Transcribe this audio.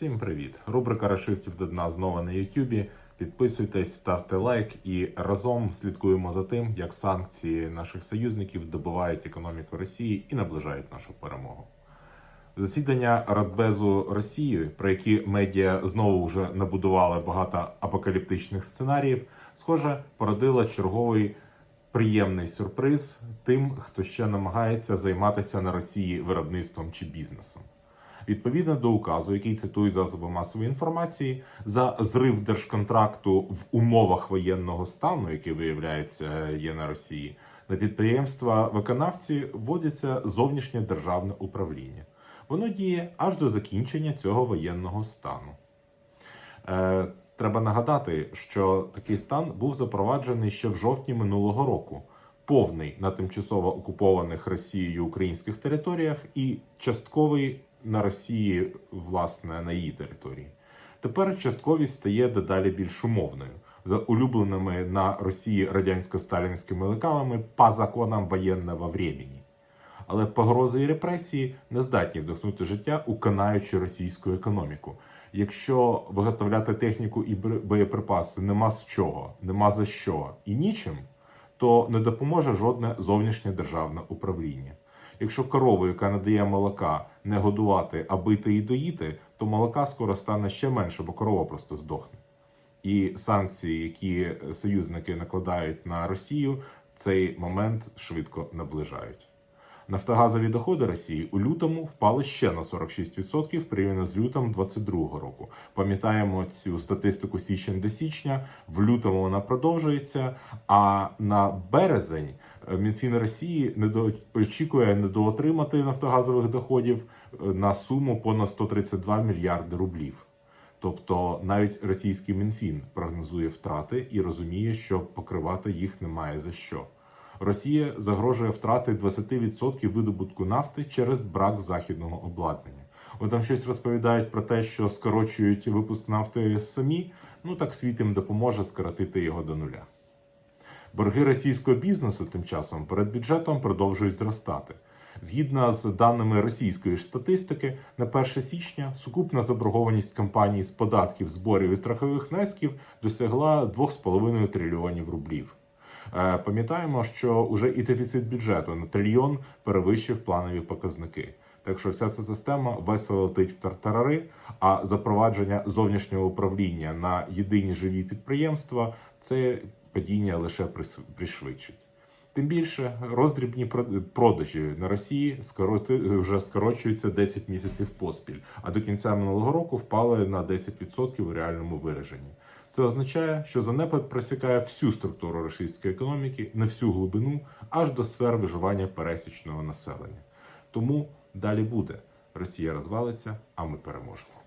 Всім привіт! Рубрика Рашистів до дна знову на Ютубі. Підписуйтесь, ставте лайк і разом слідкуємо за тим, як санкції наших союзників добивають економіку Росії і наближають нашу перемогу. Засідання Радбезу Росії, про які медіа знову вже набудували багато апокаліптичних сценаріїв, схоже, породило черговий приємний сюрприз тим, хто ще намагається займатися на Росії виробництвом чи бізнесом. Відповідно до указу, який цитують засоби масової інформації, за зрив держконтракту в умовах воєнного стану, який виявляється є на Росії, на підприємства виконавці вводиться зовнішнє державне управління. Воно діє аж до закінчення цього воєнного стану. Е, треба нагадати, що такий стан був запроваджений ще в жовтні минулого року, повний на тимчасово окупованих Росією українських територіях і частковий на Росії, власне, на її території. Тепер частковість стає дедалі більш умовною за улюбленими на Росії радянсько-сталінськими лекалами по законам воєнного времени. Але погрози і репресії не здатні вдохнути життя у канаючу російську економіку. Якщо виготовляти техніку і боєприпаси нема з чого, нема за що і нічим, то не допоможе жодне зовнішнє державне управління. Якщо корову, яка надає молока, не годувати, а бити і доїти, то молока скоро стане ще менше, бо корова просто здохне. І санкції, які союзники накладають на Росію, цей момент швидко наближають. Нафтогазові доходи Росії у лютому впали ще на 46% порівняно з лютом 2022 року. Пам'ятаємо цю статистику січень до січня. В лютому вона продовжується. А на березень Мінфін Росії недо... очікує недоотримати нафтогазових доходів е, на суму понад 132 мільярди рублів. Тобто навіть російський мінфін прогнозує втрати і розуміє, що покривати їх немає за що. Росія загрожує втрати 20% видобутку нафти через брак західного обладнання. Вони там щось розповідають про те, що скорочують випуск нафти самі. Ну так світ їм допоможе скоротити його до нуля. Борги російського бізнесу тим часом перед бюджетом продовжують зростати. Згідно з даними російської ж статистики, на 1 січня сукупна заборгованість компаній з податків, зборів і страхових внесків досягла 2,5 трильйонів рублів. Е, Пам'ятаємо, що вже і дефіцит бюджету на трильйон перевищив планові показники. Так що вся ця система весело летить в тартарари, а запровадження зовнішнього управління на єдині живі підприємства це падіння лише пришвидшить. Тим більше роздрібні прод- продажі на Росії скороти вже скорочуються 10 місяців поспіль, а до кінця минулого року впали на 10% у реальному вираженні. Це означає, що занепад просікає всю структуру російської економіки на всю глибину, аж до сфер виживання пересічного населення. Тому далі буде Росія розвалиться, а ми переможемо.